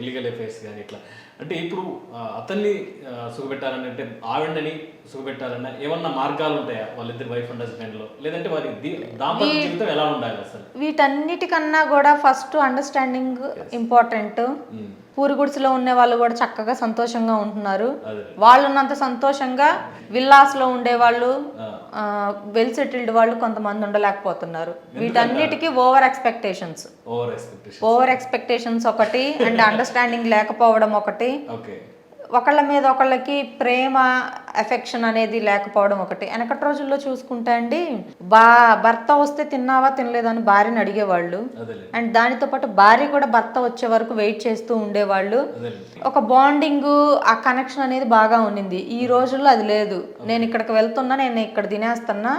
Illegal affairs కానీ ఇట్లా. అంటే ఇప్పుడు అతన్ని సుఖపెట్టాలని అంటే ఆవిడని సుఖపెట్టాలన్నా ఏమన్నా మార్గాలు ఉంటాయా వాళ్ళిద్దరు వైఫ్ అండ్ హస్బెండ్లో? లేదంటే వారి దాంపత్య జీవితం ఎలా ఉండాలి అసలు? వీటన్నిటికన్నా కూడా ఫస్ట్ అండర్స్టాండింగ్ ఇంపార్టెంట్ ఉమ్, పూరి గుడిసెలో ఉండే వాళ్ళు కూడా చక్కగా సంతోషంగా ఉంటున్నారు. వాళ్ళు ఉన్నంత సంతోషంగా విల్లాస్లో ఉండే వాళ్ళు ఆ, వెల్ సెటిల్డ్ వాళ్ళు కొంతమంది ఉండలేకపోతున్నారు. వీటన్నిటికీ over expectations. Over expectation over expectations ఒకటి అండ్ అండర్స్టాండింగ్ లేకపోవడం ఒకటి. ఒకళ్ళ మీద ఒకళ్ళకి ప్రేమ ఎఫెక్షన్ అనేది లేకపోవడం ఒకటి. వెనకటి రోజుల్లో చూసుకుంటే అండి బా భర్త వస్తే తిన్నావా తినలేదని భార్యని అడిగేవాళ్ళు. అండ్ దానితో పాటు భార్య కూడా భర్త వచ్చే వరకు వెయిట్ చేస్తూ ఉండేవాళ్ళు. ఒక బాండింగ్ ఆ కనెక్షన్ అనేది బాగా ఉండింది. ఈ రోజుల్లో అది లేదు. నేను ఇక్కడికి వెళ్తున్నా నేను ఇక్కడ తినేస్తున్నా.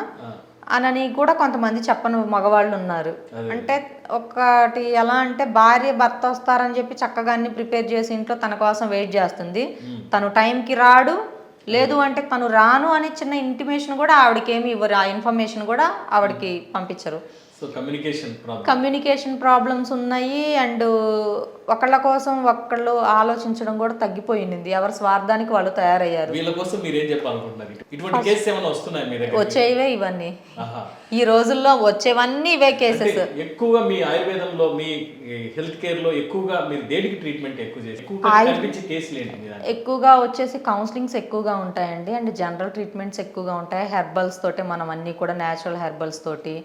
అనని కూడా కొంతమంది చెప్పని మగవాళ్ళు ఉన్నారు. అంటే ఒకటి ఎలా అంటే భార్య భర్త వస్తారని చెప్పి చక్కగా అన్ని ప్రిపేర్ చేసి ఇంట్లో తన కోసం వెయిట్ చేస్తుంది. తను టైంకి రాడు. లేదు అంటే తను రాను అని చిన్న ఇంటిమేషన్ కూడా ఆవిడకి ఏమి ఇవ్వరు. ఆ ఇన్ఫర్మేషన్ కూడా ఆవిడకి పంపించరు. కమ్యూనికేషన్ ప్రాబ్లం కమ్యూనికేషన్ ప్రాబ్లమ్స్ ఉన్నాయి అండ్ ఒకళ్ళ కోసం ఒకళ్ళు ఆలోచించడం కూడా తగ్గిపోయింది. ఎవరి స్వార్థానికి వాళ్ళు తయారయ్యారు. వీళ్ళ కోసం మీరు ఏం చెప్పాలనుకుంటున్నారు? ఇటువంటి కేసెస్ ఏమైనా వస్తున్నాయి మీ దగ్గర వచ్చేవే ఇవన్నీ. ఈ రోజుల్లో వచ్చేవన్నీ ఇవే కేసెస్ ఎక్కువగా మీ ఆయుర్వేదంలో మీ హెల్త్ కేర్లో ఎక్కువగా మీరు దేనికి ట్రీట్మెంట్ ఎక్కువ చేసి ఎక్కువగా కనిపించే కేసులు ఏంటి? ఎక్కువగా వచ్చేసి కౌన్సిలింగ్స్ ఎక్కువగా ఉంటాయండి. అండ్ జనరల్ ట్రీట్మెంట్స్ ఎక్కువగా ఉంటాయి. హెర్బల్స్ తోటి మనం అన్ని కూడా న్యాచురల్ హెర్బల్స్ తోటి.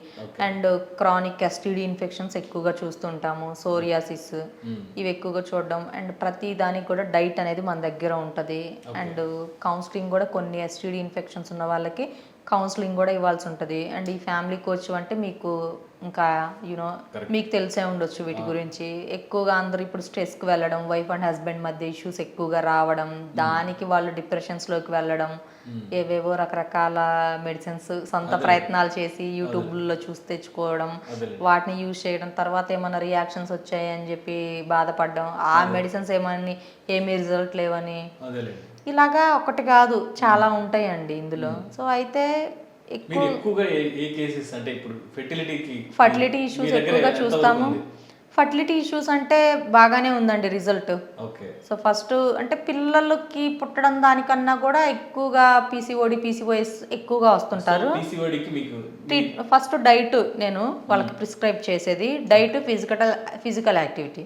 అండ్ క్రానిక్ ఎస్టీడీ ఇన్ఫెక్షన్స్ ఎక్కువగా చూస్తుంటాము సోరియాసిస్ ఇవి ఎక్కువగా చూడడం. అండ్ ప్రతి దానికి కూడా డైట్ అనేది మన దగ్గర ఉంటుంది. అండ్ కౌన్సిలింగ్ కూడా కొన్ని ఎస్టీడీ ఇన్ఫెక్షన్స్ ఉన్న వాళ్ళకి కౌన్సిలింగ్ కూడా ఇవ్వాల్సి ఉంటుంది. అండ్ ఈ ఫ్యామిలీ కోచ్ అంటే మీకు ఇంకా యూనో మీకు తెలిసే ఉండొచ్చు వీటి గురించి. ఎక్కువగా అందరూ ఇప్పుడు స్ట్రెస్కి వెళ్ళడం వైఫ్ అండ్ హస్బెండ్ మధ్య ఇష్యూస్ ఎక్కువగా రావడం దానికి వాళ్ళు డిప్రెషన్స్లోకి వెళ్ళడం ఏవేవో రకరకాల మెడిసిన్స్ సొంత ప్రయత్నాలు చేసి యూట్యూబ్లో చూసి తెచ్చుకోవడం. వాటిని యూజ్ చేయడం తర్వాత ఏమైనా రియాక్షన్స్ వచ్చాయని చెప్పి బాధపడడం ఆ మెడిసిన్స్ ఏమని ఏమీ రిజల్ట్ లేవని. ఇలాగా ఒకటి కాదు చాలా ఉంటాయండి ఇందులో. సో అయితే ఎక్కువ ఎక్కువగా ఏ కేసెస్ అంటే ఇప్పుడు ఫెర్టిలిటీకి ఫర్టిలిటీ ఇష్యూస్ ఎక్కువగా చూస్తాము. ఫర్టిలిటీ ఇష్యూస్ అంటే బాగానే ఉందండి రిజల్ట్ ఓకే. సో ఫస్ట్ అంటే పిల్లలకి పుట్టడం దానికన్నా కూడా ఎక్కువగా పీసీఓడి పీసీఓఎస్ ఎక్కువగా వస్తుంటారు. ఫస్ట్ డైట్ నేను వాళ్ళకి ప్రిస్క్రైబ్ చేసేది diet physical physical activity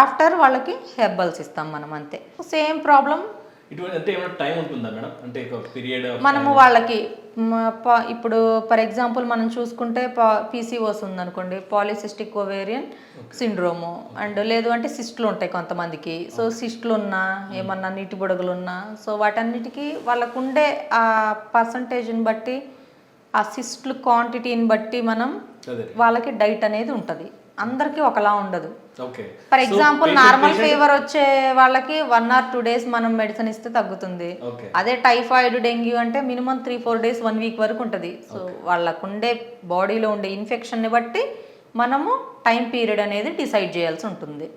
after వాళ్ళకి హెర్బల్స్ ఇస్తాం మనం అంతే. సేమ్ ప్రాబ్లం ఇటువంటి అంటే ఏమైనా టైం ఉంటుందా మేడం? అంటే ఒక పీరియడ్ మనము వాళ్ళకి ఇప్పుడు ఫర్ ఎగ్జాంపుల్ మనం చూసుకుంటే పీసీఓస్ ఉందనుకోండి పాలిసిస్టిక్ ఓవేరియన్ సిండ్రోము అండ్ లేదు అంటే సిస్ట్లు ఉంటాయి కొంతమందికి. సో సిస్ట్లు ఉన్నా ఏమన్నా నీటి బుడగలు ఉన్నా సో వాటన్నిటికీ వాళ్ళకు ఉండే ఆ పర్సంటేజ్ని బట్టి ఆ సిస్ట్లు క్వాంటిటీని బట్టి మనం వాళ్ళకి డైట్ అనేది ఉంటుంది. అందరికీ ఒకలా ఉండదు. ఫర్ ఎగ్జాంపుల్ నార్మల్ ఫీవర్ వచ్చే వాళ్ళకి వన్ ఆర్ టూ డేస్ మనం మెడిసిన్ ఇస్తే తగ్గుతుంది. అదే టైఫాయిడ్ డెంగ్యూ అంటే minimum three four days one week వరకు ఉంటుంది. సో వాళ్ళకు ఉండే బాడీలో ఉండే ఇన్ఫెక్షన్ని బట్టి మనము టైం పీరియడ్ అనేది డిసైడ్ చేయాల్సి ఉంటుంది.